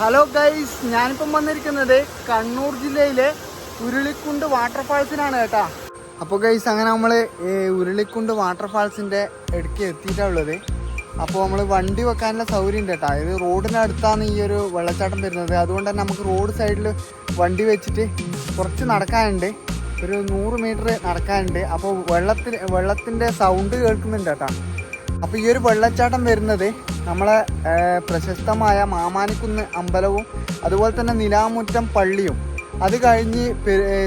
Hello guys ഞാനിപ്പം വന്നിരിക്കുന്നത് കണ്ണൂർ ജില്ലയിലെ ഉരുളിക്കുണ്ട് വാട്ടർഫാൾസിനാണ് കേട്ടാ. അപ്പോൾ ഗൈസ് അങ്ങനെ നമ്മൾ ഉരുളിക്കുണ്ട് വാട്ടർഫാൾസിന്റെ ഇടയ്ക്ക് എത്തിയിട്ടുള്ളത് അപ്പോൾ നമ്മൾ വണ്ടി വെക്കാനുള്ള സൗകര്യം ഉണ്ട് കേട്ടോ. ഇത് റോഡിന്റെ അടുത്താണ് ഈ ഒരു വെള്ളച്ചാട്ടം വരുന്നത്. അതുകൊണ്ട് തന്നെ നമുക്ക് റോഡ് സൈഡിൽ വണ്ടി വെച്ചിട്ട് കുറച്ച് നടക്കാനുണ്ട്. ഒരു നൂറ് മീറ്റർ നടക്കാനുണ്ട്. അപ്പോൾ വെള്ളത്തിൽ വെള്ളത്തിന്റെ സൗണ്ട് കേൾക്കുന്നുണ്ട് കേട്ടോ. അപ്പോൾ ഈ ഒരു വെള്ളച്ചാട്ടം വരുന്നത് നമ്മളെ പ്രശസ്തമായ മാമാനിക്കുന്ന് അമ്പലവും അതുപോലെ തന്നെ നിലാമുറ്റം പള്ളിയും. അത് കഴിഞ്ഞ്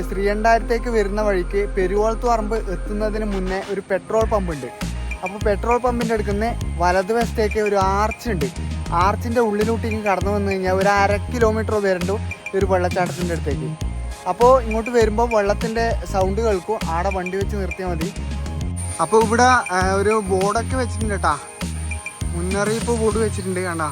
ശ്രീയണ്ടായിരത്തേക്ക് വരുന്ന വഴിക്ക് പെരുവോളത്ത് പറമ്പ് എത്തുന്നതിന് മുന്നേ ഒരു പെട്രോൾ പമ്പുണ്ട്. അപ്പോൾ പെട്രോൾ പമ്പിന്റെ അടുക്കുന്ന വലതുവശത്തേക്ക് ഒരു ആർച്ച് ഉണ്ട് ആർച്ചിന്റെ ഉള്ളിലോട്ടേക്ക് കടന്നു വന്നു കഴിഞ്ഞാൽ ഒരു അര കിലോമീറ്റർ വരണ്ടു ഒരു വെള്ളച്ചാട്ടത്തിന്റെ അടുത്തേക്ക്. അപ്പോൾ ഇങ്ങോട്ട് വരുമ്പോൾ വെള്ളത്തിന്റെ സൗണ്ട് കേൾക്കും. ആടെ വണ്ടി വെച്ച് നിർത്തിയാൽ മതി. അപ്പോൾ ഇവിടെ ഒരു ബോർഡൊക്കെ വെച്ചിട്ടുണ്ട് കേട്ടാ മുന്നറിയിപ്പ് ബോർഡ് വെച്ചിട്ടുണ്ട് കണ്ട.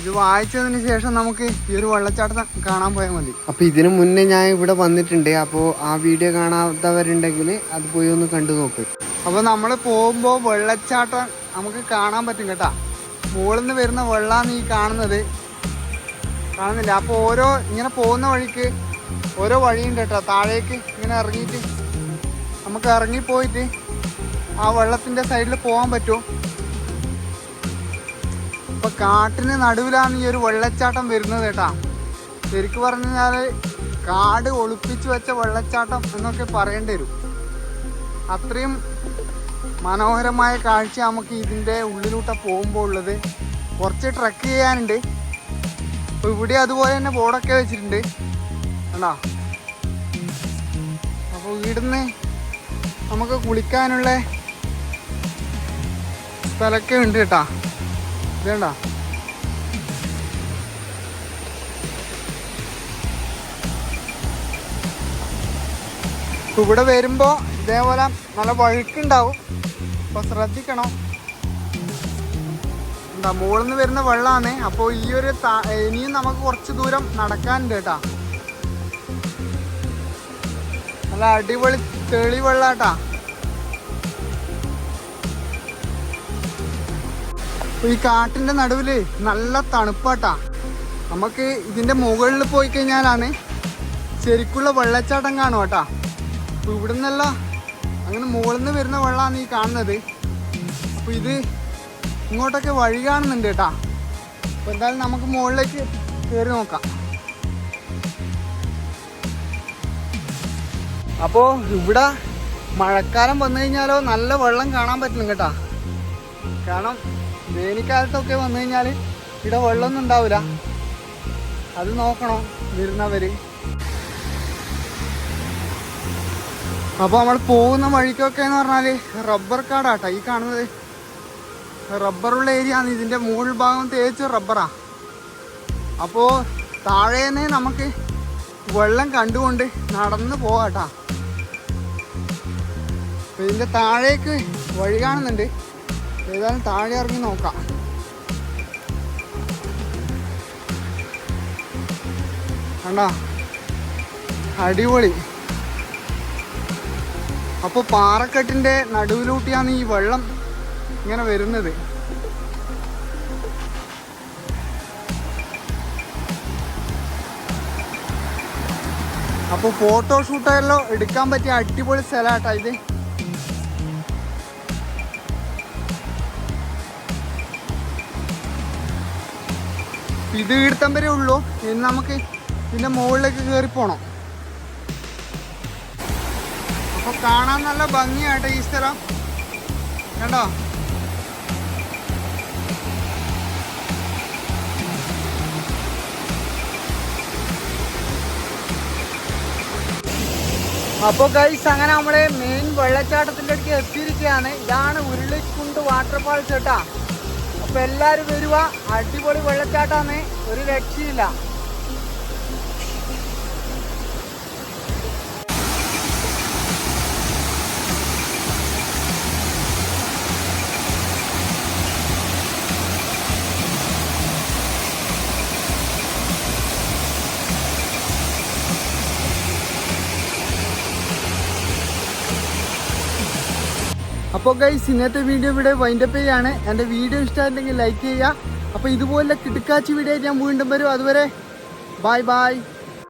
ഇത് വായിച്ചതിന് ശേഷം നമുക്ക് ഈ ഒരു വെള്ളച്ചാട്ടം കാണാൻ പോയാൽ മതി. അപ്പോൾ ഇതിനു മുന്നേ ഞാൻ ഇവിടെ വന്നിട്ടുണ്ട്. അപ്പോ ആ വീഡിയോ കാണാത്തവരുണ്ടെങ്കിൽ അത് പോയി ഒന്ന് കണ്ടു നോക്ക്. അപ്പോൾ നമ്മൾ പോകുമ്പോൾ വെള്ളച്ചാട്ടം നമുക്ക് കാണാൻ പറ്റും കേട്ടാ. മുകളിൽ നിന്ന് വരുന്ന വെള്ളമാണ് ഈ കാണുന്നത് കാണുന്നില്ല. അപ്പോൾ ഓരോ ഇങ്ങനെ പോകുന്ന വഴിക്ക് ഓരോ വഴിയുണ്ട് കേട്ടോ. താഴേക്ക് ഇങ്ങനെ ഇറങ്ങിയിട്ട് നമുക്ക് ഇറങ്ങിപ്പോയിട്ട് ആ വെള്ളത്തിന്റെ സൈഡിൽ പോകാൻ പറ്റുമോ? ഇപ്പൊ കാട്ടിന് നടുവിലാണ് ഈ ഒരു വെള്ളച്ചാട്ടം വരുന്നത് കേട്ടാ. ശരിക്കും പറഞ്ഞു കഴിഞ്ഞാൽ കാട് ഒളിപ്പിച്ചു വെച്ച വെള്ളച്ചാട്ടം എന്നൊക്കെ പറയേണ്ടി വരും. അത്രയും മനോഹരമായ കാഴ്ച നമുക്ക് ഇതിന്റെ ഉള്ളിലൂട്ട പോകുമ്പോൾ ഉള്ളത്. കുറച്ച് ട്രക്ക് ചെയ്യാനുണ്ട്. അപ്പൊ ഇവിടെ അതുപോലെ തന്നെ ബോർഡൊക്കെ വെച്ചിട്ടുണ്ട്. കണ്ടോ? അപ്പോൾ ഇവിടുന്ന് നമുക്ക് കുളിക്കാനുള്ള സ്ഥലമൊക്കെ ഉണ്ട് കേട്ടാ. ഇതേണ്ട ഇവിടെ വരുമ്പോ ഇതേപോലെ നല്ല വഴുക്കുണ്ടാവും. അപ്പൊ ശ്രദ്ധിക്കണം. എന്താ മുകളിൽ നിന്ന് വരുന്ന വെള്ളമാണ് അപ്പോൾ ഈ ഒരു ഇനിയും നമുക്ക് കുറച്ച് ദൂരം നടക്കാനുണ്ട് കേട്ടാ. നല്ല അടിപൊളി തെളി ഈ കാട്ടിന്റെ നടുവിൽ നല്ല തണുപ്പാട്ടാ. നമുക്ക് ഇതിന്റെ മുകളിൽ പോയി കഴിഞ്ഞാലാണ് ശരിക്കുള്ള വെള്ളച്ചാട്ടം കാണും കേട്ടാ അപ്പൊ ഇവിടെ നിന്നല്ല അങ്ങനെ മുകളിൽ നിന്ന് വരുന്ന വെള്ളമാണ് ഈ കാണുന്നത്. അപ്പൊ ഇത് ഇങ്ങോട്ടൊക്കെ വഴി കാണുന്നുണ്ട് കേട്ടാ. അപ്പൊ എന്തായാലും നമുക്ക് മുകളിലേക്ക് കയറി നോക്കാം. അപ്പോൾ ഇവിടെ മഴക്കാലം വന്നു കഴിഞ്ഞാലോ നല്ല വെള്ളം കാണാൻ പറ്റും കേട്ടാ. കാരണം വേനൽക്കാലത്തൊക്കെ വന്നു കഴിഞ്ഞാൽ ഇവിടെ വെള്ളമൊന്നും ഉണ്ടാവില്ല. അത് നോക്കണം വരുന്നവർ അപ്പോൾ നമ്മൾ പോകുന്ന വഴിക്കൊക്കെ എന്ന് പറഞ്ഞാൽ റബ്ബർ കാടാട്ടോ ഈ കാണുന്നത്. റബ്ബറുള്ള ഏരിയ ആണ്. ഇതിന്റെ മുകൾ ഭാഗം തേച്ച് റബ്ബറാണ് അപ്പോൾ താഴെ തന്നെ നമുക്ക് വെള്ളം കണ്ടുകൊണ്ട് നടന്ന് പോകാം കേട്ടോ ഇതിന്റെ താഴേക്ക് വഴി കാണുന്നുണ്ട്. ഏതായാലും താഴെ ഇറങ്ങി നോക്കാം. കണ്ടാ? അടിപൊളി. അപ്പോൾ പാറക്കെട്ടിന്റെ നടുവിലൂട്ടിയാണ് ഈ വെള്ളം ഇങ്ങനെ വരുന്നത്. അപ്പോൾ ഫോട്ടോഷൂട്ടെല്ലാം എടുക്കാൻ പറ്റിയ അടിപൊളി സ്ഥലമാട്ടാ ഇത്. ഇത് ഈടത്തം വരെ ഉള്ളൂ. ഇനി നമുക്ക് പിന്നെ മുകളിലേക്ക് കയറി പോണം. അപ്പൊ കാണാൻ നല്ല ഭംഗിയാട്ടെ ഈ സ്ഥലം. കണ്ടോ? അപ്പൊ ഗൈസ് അങ്ങനെ നമ്മുടെ മെയിൻ വെള്ളച്ചാട്ടത്തിന്റെ അടുത്ത് എത്തിയിരിക്കുകയാണ്. ഇതാണ് ഉരുളിക്കുണ്ട് വാട്ടർഫാൾസ് കേട്ടാ എല്ലാരും വരുവാ. അടിപൊളി വെള്ളച്ചാട്ടാന്ന് ഒരു രക്ഷയില്ല അപ്പോൾ ഗൈസ് ഇന്നത്തെ വീഡിയോ ഇവിടെ വൈൻഡപ്പ് ചെയ്യാണ്. എന്റെ വീഡിയോ ഇഷ്ടമായിട്ടുണ്ടെങ്കിൽ ലൈക്ക് ചെയ്യുക. അപ്പോൾ ഇതുപോലെ കിടുക്കാച്ചി വീഡിയോ ഞാൻ വീണ്ടും വരും. അതുവരെ ബായ് ബായ്